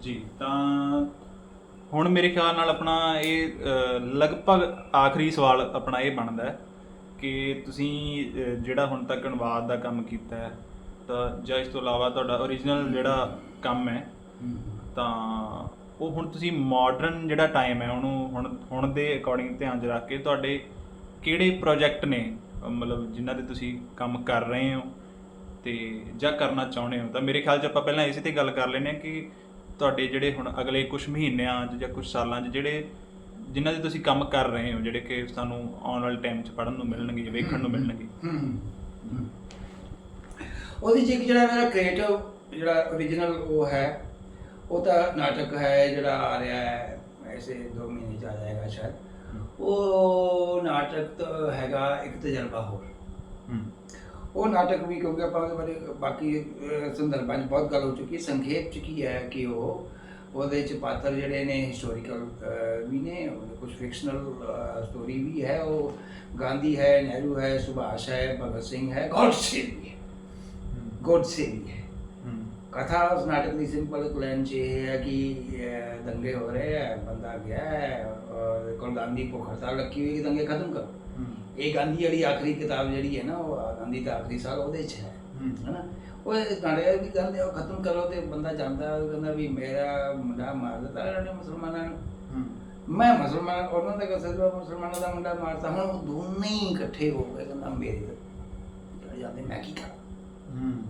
ਜੀ, ਤਾਂ ਹੁਣ ਮੇਰੇ ਖਿਆਲ ਨਾਲ ਆਪਣਾ ਇਹ ਲਗਭਗ ਆਖਰੀ ਸਵਾਲ ਆਪਣਾ ਇਹ ਬਣਦਾ ਹੈ ਕਿ ਤੁਸੀਂ ਜਿਹੜਾ ਹੁਣ ਤੱਕ ਅਨੁਵਾਦ ਦਾ ਕੰਮ ਕੀਤਾ ਹੈ, ਤਾਂ ਜਾਂ ਇਸ ਤੋਂ ਇਲਾਵਾ ਤੁਹਾਡਾ origignal ਜਿਹੜਾ ਕੰਮ ਹੈ, ਤਾਂ ਉਹ ਹੁਣ ਤੁਸੀਂ ਮਾਡਰਨ ਜਿਹੜਾ ਟਾਈਮ ਹੈ, ਉਹਨੂੰ ਹੁਣ ਹੁਣ ਦੇ ਅਕੋਰਡਿੰਗ ਧਿਆਨ 'ਚ ਰੱਖ ਕੇ ਤੁਹਾਡੇ ਕਿਹੜੇ ਪ੍ਰੋਜੈਕਟ ਨੇ, ਮਤਲਬ ਜਿਨ੍ਹਾਂ ਤੇ ਤੁਸੀਂ ਕੰਮ ਕਰ ਰਹੇ ਹੋ ਤੇ ਜਾਂ ਕਰਨਾ ਚਾਹੁੰਦੇ ਹੋ? ਤਾਂ ਮੇਰੇ ਖਿਆਲ 'ਚ ਆਪਾਂ ਪਹਿਲਾਂ ਇਸੇ ਤੇ ਗੱਲ ਕਰ ਲੈਂਦੇ ਹਾਂ ਕਿ ਤੁਹਾਡੇ ਜਿਹੜੇ ਹੁਣ ਅਗਲੇ ਕੁਝ ਮਹੀਨਿਆਂ 'ਚ ਜਾਂ ਕੁਝ ਸਾਲਾਂ 'ਚ ਜਿਹੜੇ ਜਿਨ੍ਹਾਂ ਦੇ ਤੁਸੀਂ ਕੰਮ ਕਰ ਰਹੇ ਹੋ ਜਿਹੜੇ ਕਿ ਸਾਨੂੰ ਆਉਣ ਵਾਲੇ ਟਾਈਮ 'ਚ ਪੜ੍ਹਨ ਨੂੰ ਮਿਲਣਗੇ ਜਾਂ ਵੇਖਣ ਨੂੰ ਮਿਲਣਗੇ? ਉਹਦੇ ਇੱਕ ਜਿਹੜਾ ਮੇਰਾ ਕ੍ਰੀਏਟਿਵ ਜਿਹੜਾ origignal ਉਹ ਹੈ ਉਹ ਤਾਂ ਨਾਟਕ ਹੈ ਜਿਹੜਾ ਆ ਰਿਹਾ ਹੈ ਐਸੇ 2 ਮਹੀਨੇ ਚ ਆ ਜਾਏਗਾ ਸ਼ਾਇਦ। ਉਹ ਨਾਟਕ ਤਾਂ ਹੈਗਾ ਇੱਕ ਤਜਰਬਾ ਹੋਰ। ਹੂੰ। ਉਹ ਨਾਟਕ ਵੀ ਕਿਉਂਕਿ ਆਪਾਂ ਉਹਦੇ ਬਾਰੇ ਬਾਕੀ ਅਹ, ਸੰਦਰਭਾਂ 'ਚ ਬਹੁਤ ਗੱਲ ਹੋ ਚੁੱਕੀ ਹੈ ਸੰਖੇਪ 'ਚ ਕੀ ਹੈ ਕਿ ਉਹ ਉਹਦੇ 'ਚ ਪਾਤਰ ਜਿਹੜੇ ਨੇ ਹਿਸਟੋਰੀਕਲ ਵੀ ਨੇ ਕੁਝ ਫਿਕਸ਼ਨਲ ਸਟੋਰੀ ਵੀ ਹੈ ਉਹ ਗਾਂਧੀ ਹੈ ਨਹਿਰੂ ਹੈ ਸੁਭਾਸ਼ ਹੈ ਭਗਤ ਸਿੰਘ ਹੈ ਗੋਡਸੇ ਵੀ ਹੈ ਗੋਡਸੇ ਵੀ ਹੈ ਹੂੰ ਕਥਾ ਉਸ ਨਾਟਕ ਦੀ ਸਿੰਪਲ ਕਲੈਨ ਚ ਇਹ ਹੈ ਕਿ ਅਹ, ਦੰਗੇ ਹੋ ਰਹੇ ਹੈ ਬੰਦਾ ਗਿਆ ਹੈ ਔਰ ਕੋਲ ਗਾਂਧੀ ਕੋ ਹੜਤਾਲ ਲੱਗੀ ਹੋਈ ਹੈ ਇਹ ਗਾਂਧੀ ਵਾਲੀ ਆਖਰੀ ਕਿਤਾਬ ਜਿਹੜੀ ਹੈ ਨਾ ਉਹ ਗਾਂਧੀ ਦਾ ਆਖਰੀ ਸਾਲ ਉਹਦੇ ਚ ਹੈ। ਹੂੰ। ਹਨਾ? ਉਹ ਇਸ ਨਾਟਕ ਦੀ ਗੱਲ ਹੈ ਉਹ ਖਤਮ ਕਰੋ ਤੇ ਬੰਦਾ ਜਾਂਦਾ ਉਹ ਕਹਿੰਦਾ ਵੀ ਮੇਰਾ ਮੁੰਡਾ ਮਾਰ ਦਿੱਤਾ ਇਹਨਾਂ ਨੇ ਮੁਸਲਮਾਨਾਂ ਨੂੰ। ਮੈਂ ਮੁਸਲਮਾਨ ਉਹਨਾਂ ਦਾ ਕਹਿੰਦਾ ਮੁਸਲਮਾਨਾਂ ਦਾ ਮੁੰਡਾ ਮਾਰਤਾ ਹੁਣ ਉਹ ਦੋਨੇ ਹੀ ਇਕੱਠੇ ਹੋ ਗਏ ਕਹਿੰਦਾ ਮੇਰੇ ਚੜ ਜਾਂਦੇ ਮੈਂ ਕੀ ਕਰਾਂ? ਹੂੰ।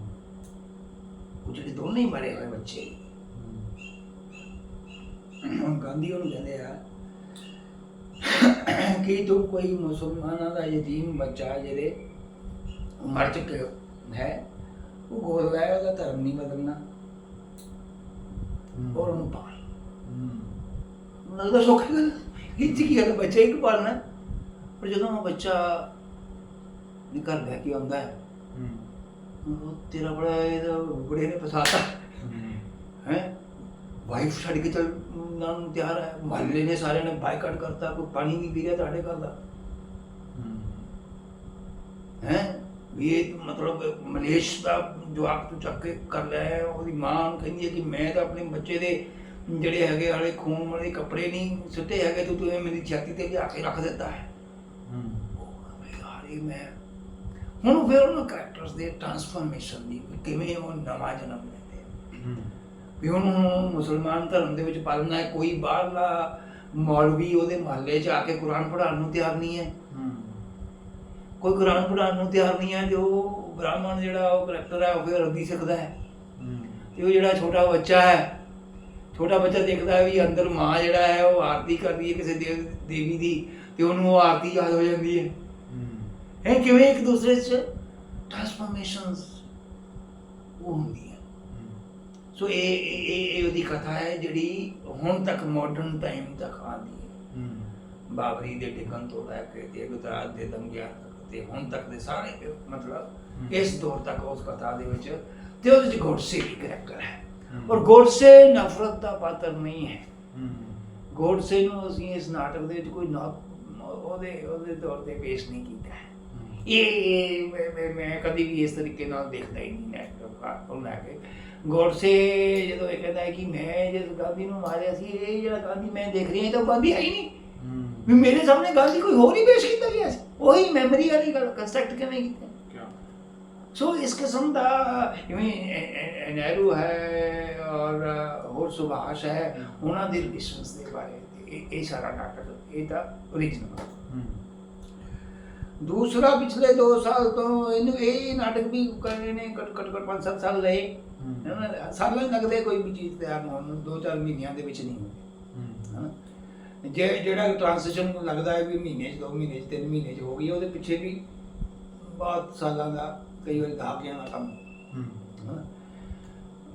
ਉਹ ਜਿਹੜੇ ਦੋਨੇ ਹੀ ਮਰੇ ਹੋਏ ਬੱਚੇ। ਗਾਂਧੀ ਉਹਨੂੰ ਕਹਿੰਦੇ ਆ ਕਿ ਤੂੰ ਕੋਈ ਮੁਸਲਮਾਨਾਂ ਦਾ ਯਤੀਮ ਬੱਚਾ ਜਿਹੜੇ ਮਰ ਚੁੱਕੇ ਹੈ ਉਹ ਗੋਦ ਲੈ ਉਹਦਾ ਧਰਮ ਨਹੀਂ ਬਦਲਣਾ। ਔਰ ਉਹਨੂੰ ਪਾਲ। ਲੱਗਦਾ ਸੌਖੀ ਗੱਲ 'ਚ ਕੀ ਹੈ? ਬੱਚਾ ਇੱਕ ਪਾਲਣਾ। ਪਰ ਜਦੋਂ ਉਹ ਬੱਚਾ ਨਿਕਲ ਬਹਿ ਕੇ ਆਉਂਦਾ ਹੂੰ ਉਹ ਤੇਰਾ ਬੜਾ ਇਹਦਾ ਬੁੜੇ ਨੇ ਫਸਾਤਾ। ਹੈ। ਵਾਈਫ ਛੱਡ ਕੇ ਚੱਲ ਨੂੰ ਤਿਆਰ ਹੈ। ਮਹੱਲੇ ਨੇ ਸਾਰਿਆਂ ਨੇ ਬਾਈਕਾਟ ਕਰਤਾ ਕੋਈ ਪਾਣੀ ਨਹੀਂ ਪੀ ਰਿਹਾ ਤੁਹਾਡੇ ਘਰ ਦਾ। ਹੈ। ਵੀ ਇਹ ਮਤਲਬ ਮਲੇਸ਼ ਦਾ ਜਵਾਕ ਤੂੰ ਚੱਕ ਕੇ ਕਰ ਲਿਆ ਹੈ ਉਹਦੀ ਮਾਂ ਕਹਿੰਦੀ ਹੈ ਕਿ ਮੈਂ ਤਾਂ ਆਪਣੇ ਬੱਚੇ ਦੇ ਜਿਹੜੇ ਹੈਗੇ ਵਾਲੇ ਖੂਨ ਵਾਲੇ ਕੱਪੜੇ ਨਹੀਂ ਸੁੱਟੇ ਹੈਗੇ ਤੂੰ ਤੂੰ ਮੇਰੀ ਛਾਤੀ ਤੇ ਲਿਆ ਕੇ ਰੱਖ ਦਿੱਤਾ ਹੈ। ਉਹ ਯਾਰ ਮੈਂ ਹੁਣ ਫਿਰ ਉਹਨਾਂ ਕੈਰੈਕਟਰਸ ਦੇ ਟਰਾਂਸਫਰਮੇਸ਼ਨ ਦੀ ਕਿਵੇਂ ਉਹ ਨਵਾਂ ਜਨਮ ਲੈਂਦੇ ਆ। ਵੀ ਉਹਨੂੰ ਮੁਸਲਮਾਨ ਧਰਮ ਦੇ ਵਿੱਚ ਪਾਲਣਾ ਹੈ ਕੋਈ ਬਾਹਰਲਾ ਮੌਲਵੀ ਉਹਦੇ ਮਹੱਲੇ 'ਚ ਆ ਕੇ ਕੁਰਾਨ ਪੜ੍ਹਾਉਣ ਨੂੰ ਤਿਆਰ ਨਹੀਂ ਹੈ। ਕੋਈ ਕੁਰਾਨ ਪੜ੍ਹਾਉਣ ਨੂੰ ਤਿਆਰ ਨਹੀਂ ਹੈ ਉਹ ਬ੍ਰਾਹਮਣ ਜਿਹੜਾ ਉਹ ਕਰੈਕਟਰ ਹੈ ਉਹ ਫਿਰ ਅਰਬੀ ਸਿੱਖਦਾ ਹੈ। ਤੇ ਉਹ ਜਿਹੜਾ ਛੋਟਾ ਬੱਚਾ ਹੈ ਛੋਟਾ ਬੱਚਾ ਦੇਖਦਾ ਵੀ ਅੰਦਰ ਮਾਂ ਜਿਹੜਾ ਹੈ ਉਹ ਆਰਤੀ ਕਰ ਰਹੀ ਹੈ ਕਿਸੇ ਦੇਵ ਦੀ ਤੇ ਉਹਨੂੰ ਉਹ ਆਰਤੀ ਯਾਦ ਹੋ ਜਾਂਦੀ ਹੈ। ਹੈ। ਕਿਵੇਂ ਇੱਕ ਦੂਸਰੇ 'ਚ ਟਰਾਂਸਫਰਮੇਸ਼ਨਸ ਉਹ ਹੁੰਦੀਆਂ ਸੋ ਇਹ ਇਹ ਇਹ- ਉਹਦੀ ਕਥਾ ਹੈ ਜਿਹੜੀ ਹੁਣ ਤੱਕ ਮਾਡਰਨ ਟਾਈਮ ਤੱਕ ਆਉਂਦੀ ਹੈ। ਬਾਬਰੀ ਦੇ ਟਿਕਣ ਤੋਂ ਲੈ ਕੇ ਤੇ ਗੁਜਰਾਤ ਦੇ ਦੰਗਿਆਂ ਤੱਕ ਤੇ ਹੁਣ ਤੱਕ ਦੇ ਸਾਰੇ ਮਤਲਬ ਇਸ ਦੌਰ ਤੱਕ ਉਸ ਕਥਾ ਦੇ ਵਿੱਚ ਤੇ ਉਹਦੇ ਵਿੱਚ ਗੋਡਸੇ ਵੀ ਕਰੈਕਟਰ ਹੈ। ਔਰ ਗੋਡਸੇ ਨਫ਼ਰਤ ਦਾ ਪਾਤਰ ਨਹੀਂ ਹੈ। ਗੋਡਸੇ ਨੂੰ ਅਸੀਂ ਇਸ ਨਾਟਕ ਦੇ ਵਿੱਚ ਕੋਈ ਨਾ ਉਹਦੇ ਉਹਦੇ ਤੌਰ ਤੇ ਪੇਸ਼ ਨਹੀਂ ਕੀਤਾ ਹੈ। ਇਹ ਮੈਂ- ਕਦੀ ਵੀ ਇਸ ਤਰੀਕੇ ਨਾਲ ਦੇਖਦਾ ਹੀ ਨਹੀਂ ਨਾਟਕ ਉਹ ਲੈ ਕੇ। ਗੋਡਸੇ ਜਦੋਂ ਇਹ ਕਹਿੰਦਾ ਹੈ ਕਿ ਮੈਂ ਜਿਸ ਗਾਂਧੀ ਨੂੰ ਮਾਰਿਆ ਸੀ ਇਹ ਜਿਹੜਾ ਗਾਂਧੀ ਮੈਂ ਦੇਖ ਰਹੀ ਹਾਂ ਇਹ ਤਾਂ ਗਾਂਧੀ ਹੈ ਹੀ ਨਹੀਂ। ਵੀ ਮੇਰੇ ਸਾਹਮਣੇ ਗਾਂਧੀ ਕੋਈ ਹੋਰ ਹੀ ਪੇਸ਼ ਕੀਤਾ ਗਿਆ ਸੀ। ਉਹੀ ਮੈਮਰੀ ਵਾਲੀ ਗੱਲ ਕੰਸਟਰਕਟ ਕਿਵੇਂ ਕੀਤਾ? ਸੋ ਇਸ ਕਿਸਮ ਦਾ ਜਿਵੇਂ ਨਹਿਰੂ ਹੈ ਔਰ ਹੋਰ ਸੁਭਾਸ਼ ਹੈ ਉਹਨਾਂ ਦੇ ਰਿਲੇਸ਼ਨਸ ਦੇ ਬਾਰੇ। ਇਹ ਸਾਰਾ ਨਾਟਕ ਇਹ ਤਾਂ origignal ਦੂਸਰਾ ਪਿਛਲੇ 2 ਸਾਲ ਤੋਂ ਇਹਨੂੰ ਇਹ ਨਾਟਕ ਵੀ ਕਰਨੇ ਨੇ ਘੱਟ ਘੱਟ ਘੱਟ 5-7 ਸਾਲ ਲਏ ਸਾਲਾਂ ਹੀ ਲੱਗਦੇ ਕੋਈ ਵੀ ਚੀਜ਼ ਤਿਆਰ ਹੋਣ ਨੂੰ 2-4 ਮਹੀਨਿਆਂ ਦੇ ਵਿੱਚ ਨਹੀਂ ਹੁੰਦੀ ਜੇ ਜਿਹੜਾ ਟ੍ਰਾਂਜੀਸ਼ਨ ਲੱਗਦਾ ਹੈ ਵੀ ਮਹੀਨੇ 'ਚ 2 ਮਹੀਨੇ 'ਚ 3 ਮਹੀਨੇ 'ਚ ਹੋ ਗਈ ਉਹਦੇ ਪਿੱਛੇ ਵੀ ਬਹੁਤ ਸਾਲਾਂ ਦਾ ਕਈ ਵਾਰੀ ਦਹਾਕਿਆਂ ਦਾ ਕੰਮ। ਹਨਾ।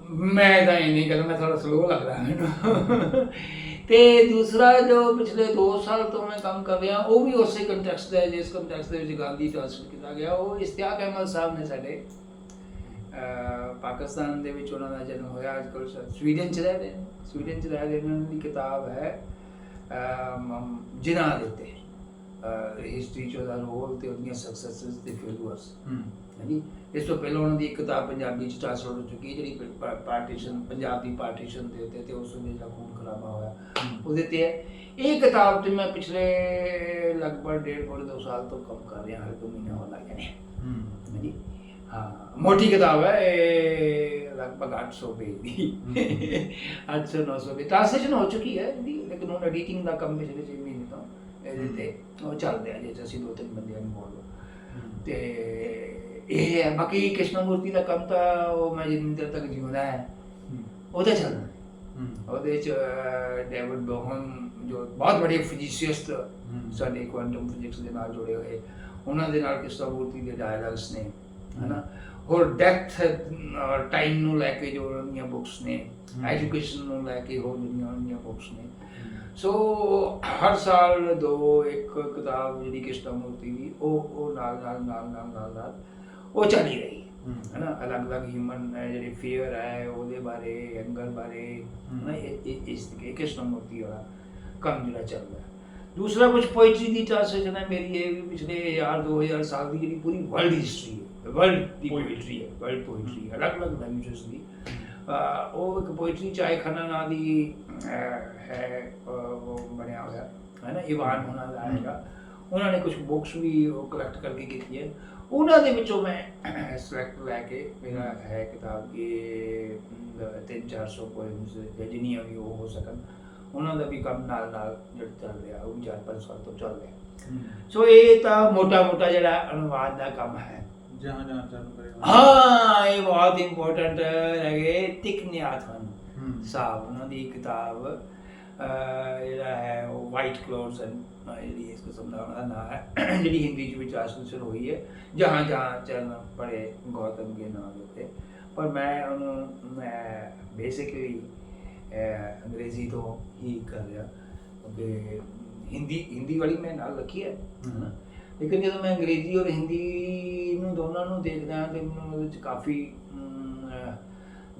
ਮੈਂ ਤਾਂ ਇਹ ਨਹੀਂ ਕਹਿੰਦਾ ਮੈਂ ਥੋੜਾ ਸਲੋ ਲੱਗ ਮੈਨੂੰ। ਤੇ ਦੂਸਰਾ ਜੋ ਪਿਛਲੇ 2 ਸਾਲ ਤੋਂ ਮੈਂ ਕੰਮ ਕਰ ਰਿਹਾ ਉਹ ਵੀ ਉਸੇ ਕੰਟੈਕਸਟ ਦਾ ਹੈ ਜਿਸ ਕੰਟੈਕਸਟ ਦੇ ਵਿੱਚ ਗਾਂਧੀ ਟ੍ਰਾਂਸਲੇਟ ਕੀਤਾ ਗਿਆ। ਉਹ ਇਸ਼ਤਿਆਕ ਅਹਿਮਦ ਸਾਹਿਬ ਨੇ ਸਾਡੇ ਪਾਕਿਸਤਾਨ ਦੇ ਵਿੱਚ ਉਹਨਾਂ ਦਾ ਜਨਮ ਹੋਇਆ ਅੱਜ ਕੱਲ੍ਹ ਸਵੀਡਨ ਚ ਰਹਿ ਰਹੇ ਨੇ। ਸਵੀਡਨ ਚ ਰਹਿ ਰਹੇ ਉਹਨਾਂ ਦੀ ਕਿਤਾਬ ਹੈ ਅਮ, ਜਿਨ੍ਹਾਂ ਦੇ ਉੱਤੇ। ਹਿਸਟਰੀ ਚ ਉਹਦਾ ਰੋਲ ਤੇ ਉਹਦੀਆਂ ਸਕਸੈਸਸ ਤੇ ਫੇਲੂਅਰਸ ਹਾਂਜੀ ਇਸ ਤੋਂ ਪਹਿਲਾਂ ਉਹਨਾਂ ਦੀ ਇੱਕ ਕਿਤਾਬ ਪੰਜਾਬੀ ਚ ਟ੍ਰਾਂਸਲੇਟ ਹੋ ਚੁੱਕੀ ਹੈ ਜਿਹੜੀ ਪਾਰਟੀਸ਼ਨ ਪੰਜਾਬ ਦੀ ਪਾਰਟੀਸ਼ਨ ਦੇ ਉੱਤੇ ਤੇ ਉਸ ਵੇਲੇ ਦਾ ਖੂਨ ਖਰਾਬਾ ਹੋਇਆ ਉਹਦੇ ਤੇ ਇਹ ਕਿਤਾਬ ਤੇ ਮੈਂ ਪਿਛਲੇ ਲਗਭਗ ਡੇਢ ਪੌਣੇ ਦੋ ਸਾਲ ਤੋਂ ਕੰਮ ਕਰ ਰਿਹਾ ਹਾਂ ਦੋ ਮਹੀਨੇ ਹੋਣ ਲੱਗੇ ਨੇ ਹਾਂਜੀ ਹਾਂ। ਮੋਟੀ ਕਿਤਾਬ ਹੈ ਇਹ ਲਗਭਗ 800 ਪੇਜ ਦੀ। 800 900 ਪੇਜ। ਟ੍ਰਾਂਸਲੇਸ਼ਨ ਹੋ ਚੁੱਕੀ ਹੈ ਇਹਦੀ ਲੇਕਿਨ ਹੁਣ ਐਡੀਟਿੰਗ ਦਾ ਕੰਮ ਪਿਛਲੇ 6 ਮਹੀਨੇ ਤੋਂ। ਇਹਦੇ ਤੇ। ਉਹ ਚੱਲ ਰਿਹਾ ਜੇ ਅਸੀਂ ਦੋ ਤਿੰਨ ਬੰਦਿਆਂ ਨੂੰ ਬੋਲ। ਤੇ ਇਹ ਹੈ। ਬਾਕੀ ਕ੍ਰਿਸ਼ਨਮੂਰਤੀ ਦਾ ਕੰਮ ਤਾਂ ਉਹ ਮੈਂ ਜਿੰਨੀ ਦੇਰ ਤੱਕ ਜਿਉਂਦਾ ਹੈ ਉਹਦੇ ਚੱਲਣਾ ਉਹਦੇ ਚ ਡੇਵਿਡ ਬੋਹਨ ਜੋ ਬਹੁਤ ਵੱਡੇ ਫਿਜ਼ਿਸਿਸਟ ਸਾਡੇ ਕੁਆਂਟਮ ਫਿਜ਼ਿਕਸ ਦੇ ਨਾਲ ਜੁੜੇ ਹੋਏ ਉਹਨਾਂ ਦੇ ਨਾਲ ਕ੍ਰਿਸ਼ਨਮੂਰਤੀ ਦੇ ਡਾਇਲੌਗਸ ਨੇ ਹਨਾ। ਹੋਰ ਔਰ ਟਾਈਮ ਨੂੰ ਲੈ ਕੇ ਜੋ ਉਹਨਾਂ ਦੀਆਂ ਬੁੱਕਸ ਨੇ। ਐਜੂਕੇਸ਼ਨ ਨੂੰ ਲੈ ਕੇ ਹੋਰ ਦੁਨੀਆ ਦੀਆਂ ਬੁੱਕਸ ਨੇ ਸੋ ਹਰ ਸਾਲ ਦੋ ਇੱਕ ਕਿਤਾਬ ਜਿਹੜੀ ਕ੍ਰਿਸ਼ਨਮੂਰਤੀ ਦੀ ਉਹ ਉਹ ਨਾਲ ਨਾਲ ਨਾਲ ਨਾਲ ਨਾਲ ਨਾਲ ਉਹ ਚੱਲੀ ਰਹੀ ਹੈ ਨਾ ਅਲੱਗ-ਅਲੱਗ ਹਿਊਮਨ ਜਿਹੜੇ ਫੀਅਰ ਹੈ ਉਹਦੇ ਬਾਰੇ ਐਂਗਰ ਬਾਰੇ ਹਮ। ਨਾ ਇਹ ਇਹ- ਇਸ ਕੇ ਕ੍ਰਿਸ਼ਨਮੂਰਤੀ ਵਾਲਾ ਕੰਮ ਜਿਹੜਾ ਚੱਲ ਰਿਹਾ ਦੂਸਰਾ ਕੁਝ ਪੋਇਟਰੀ ਦੀ ਟ੍ਰਾਂਸਲੇਸ਼ਨ ਹੈ ਮੇਰੀ ਇਹ ਵੀ ਪਿਛਲੇ 1000 2000 ਸਾਲ ਦੀ ਜਿਹੜੀ ਪੂਰੀ ਵਰਲਡ ਹਿਸਟਰੀ ਹੈ ਵਰਲਡ ਦੀ ਪੋਇਟਰੀ ਹੈ ਵਰਲਡ ਪੋਇਟਰੀ ਅਲੱਗ-ਅਲੱਗ ਲੈਂਗੁਏਜਸ ਦੀ ਅਹ ਉਹ ਇੱਕ ਪੋਇਟਰੀ ਚਾਹੇ ਖੰਨਾ ਨਾਂ ਦੀ ਹੈ ਬਣਿਆ ਹੋਇਆ ਹੈ ਨਾ ਇਵਾਨ ਉਹਨਾਂ ਦਾ ਹੈਗਾ। ਉਹਨਾਂ ਨੇ ਕੁਝ ਬੁੱਕਸ ਵੀ ਉਹ ਕਲੈਕਟ ਕਰਕੇ ਕੀਤੀ ਹੈ। ਉਹਨਾਂ ਦੇ ਵਿੱਚੋਂ ਮੈਂ ਸਿਲੈਕਟ ਲੈ ਕੇ ਮੇਰਾ ਹੈ ਕਿਤਾਬ ਕਿ 3-400 ਪੋਇਮਸ ਜਿੰਨੀਆਂ ਵੀ ਉਹ ਹੋ ਸਕਣ ਉਹਨਾਂ ਦਾ ਵੀ ਕੰਮ ਨਾਲ ਨਾਲ ਜਿਹੜਾ ਚੱਲ ਰਿਹਾ ਉਹ ਵੀ 4-5 ਸਾਲ ਤੋਂ ਚੱਲ ਰਿਹਾ। ਸੋ ਇਹ ਤਾਂ ਮੋਟਾ-ਮੋਟਾ ਜਿਹੜਾ ਅਨੁਵਾਦ ਦਾ ਕੰਮ ਹੈ। ਜਹਾਂ ਚੱਲ ਪਏ ਹਾਂ ਇਹ ਬਹੁਤ ਇੰਪੋਰਟੈਂਟ ਹੈਗੇ ਤਿਕ ਨਿਆਥਨ ਸਾਹਿਬ ਉਹਨਾਂ ਦੀ ਕਿਤਾਬ ਅਹ, ਜਿਹੜਾ ਹੈ ਉਹ ਵਾਈਟ ਕਲੋਥਸ ਐਂਡ ਜਿਹੜੀ ਇਸ ਕਿਸਮ ਦਾ ਉਹਦਾ ਨਾਮ ਹੈ ਜਿਹੜੀ ਹਿੰਦੀ ਚ ਵੀ ਟ੍ਰਾਂਸਲੇਸ਼ਨ ਹੋਈ ਹੈ ਜਹਾਂ ਜਹਾਂ ਚਰਨ ਪੜੇ ਗੌਤਮ ਕੇ ਨਾਮ ਦੇ ਉੱਤੇ ਪਰ ਮੈਂ ਉਹਨੂੰ ਮੈਂ ਬੇਸਿਕਲੀ ਅੰਗਰੇਜ਼ੀ ਤੋਂ ਹੀ ਕਰ ਰਿਹਾ ਕਿਉਂਕਿ ਹਿੰਦੀ ਹਿੰਦੀ ਵਾਲੀ ਮੈਂ ਨਾਲ ਰੱਖੀ ਹੈ। ਲੇਕਿਨ ਜਦੋਂ ਮੈਂ ਅੰਗਰੇਜ਼ੀ ਔਰ ਹਿੰਦੀ ਨੂੰ ਦੋਨਾਂ ਨੂੰ ਦੇਖਦਾ ਹਾਂ ਤੇ ਮੈਨੂੰ ਉਹਦੇ ਵਿੱਚ ਕਾਫੀ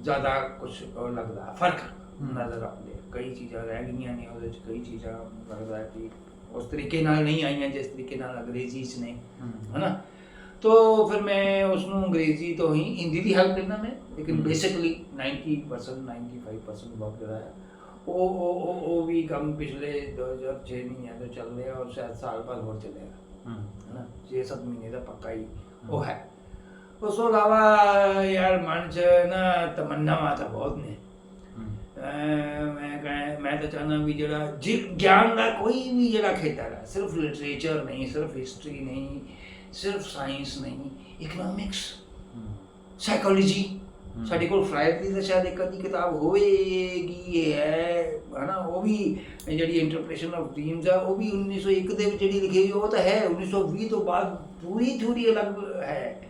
ਜ਼ਿਆਦਾ ਕੁਝ ਲੱਗਦਾ ਫ਼ਰਕ। ਨਜ਼ਰ ਆਉਂਦੇ। ਕਈ ਚੀਜ਼ਾਂ ਰਹਿ ਗਈਆਂ ਨੇ ਉਹਦੇ ਵਿੱਚ ਕਈ ਚੀਜ਼ਾਂ ਲੱਗਦਾ ਕਿ ਉਸ ਤਰੀਕੇ ਨਾਲ ਨਹੀਂ ਆਈਆਂ ਜਿਸ ਤਰੀਕੇ ਨਾਲ ਅੰਗਰੇਜ਼ੀ 'ਚ ਨੇ ਹਨਾ ਤੋ ਫਿਰ ਮੈਂ ਉਸ ਨੂੰ ਅੰਗਰੇਜ਼ੀ ਤੋਂ ਹੀ ਹਿੰਦੀ ਦੀ ਹੈਲਪ ਲੈਣਾ ਮੈਂ ਲੇਕਿਨ। ਬੇਸਿਕਲੀ 90% 95% ਵਕਤ ਜਿਹੜਾ ਹੈ ਉਹ ਉਹ ਉਹ ਵੀ ਕੰਮ ਪਿਛਲੇ 2006 ਮਹੀਨਿਆਂ ਤੋਂ ਚੱਲ ਰਿਹਾ ਔਰ ਸ਼ਾਇਦ ਸਾਲ ਭਰ ਹੋਰ ਚੱਲੇਗਾ ਹੈ ਨਾ 6-7 ਮਹੀਨੇ ਦਾ ਪੱਕਾ ਹੀ ਉਹ ਹੈ ਉਸ ਤੋਂ ਇਲਾਵਾ ਯਾਰ ਮਨ ਚ ਨਾ ਤਮੰਨਾਵਾਂ ਤਾਂ ਬਹੁਤ ਨੇ ਅਹ ਮੈਂ ਕਹਾਂ ਮੈਂ ਤਾਂ ਚਾਹੁੰਦਾ ਵੀ ਜਿਹੜਾ ਜਿ- ਗਿਆਨ ਦਾ ਕੋਈ ਵੀ ਜਿਹੜਾ ਖੇਤਰ ਹੈ ਸਿਰਫ ਲਿਟਰੇਚਰ ਨਹੀਂ ਸਿਰਫ ਹਿਸਟਰੀ ਨਹੀਂ ਸਿਰਫ ਸਾਇੰਸ ਨਹੀਂ ਇਕਨੋਮਿਕਸ ਸਾਈਕੋਲੋਜੀ ਸਾਡੇ ਕੋਲ ਫਰਾਇਡ ਦੀ ਤਾਂ ਸ਼ਾਇਦ ਇੱਕ ਅੱਧੀ ਕਿਤਾਬ ਹੋਵੇਗੀ ਹੈ ਹਨਾ ਉਹ ਵੀ ਜਿਹੜੀ ਇੰਟਰਪ੍ਰੀਟੇਸ਼ਨ ਆਫ ਡ੍ਰੀਮਸ ਆ ਉਹ ਵੀ 1901 ਦੇ ਵਿੱਚ ਜਿਹੜੀ ਲਿਖੀ ਹੋਈ ਉਹ ਤਾਂ ਹੈ 1920 ਤੋਂ ਬਾਅਦ ਪੂਰੀ ਥਿਊਰੀ ਅਲੱਗ ਹੈ।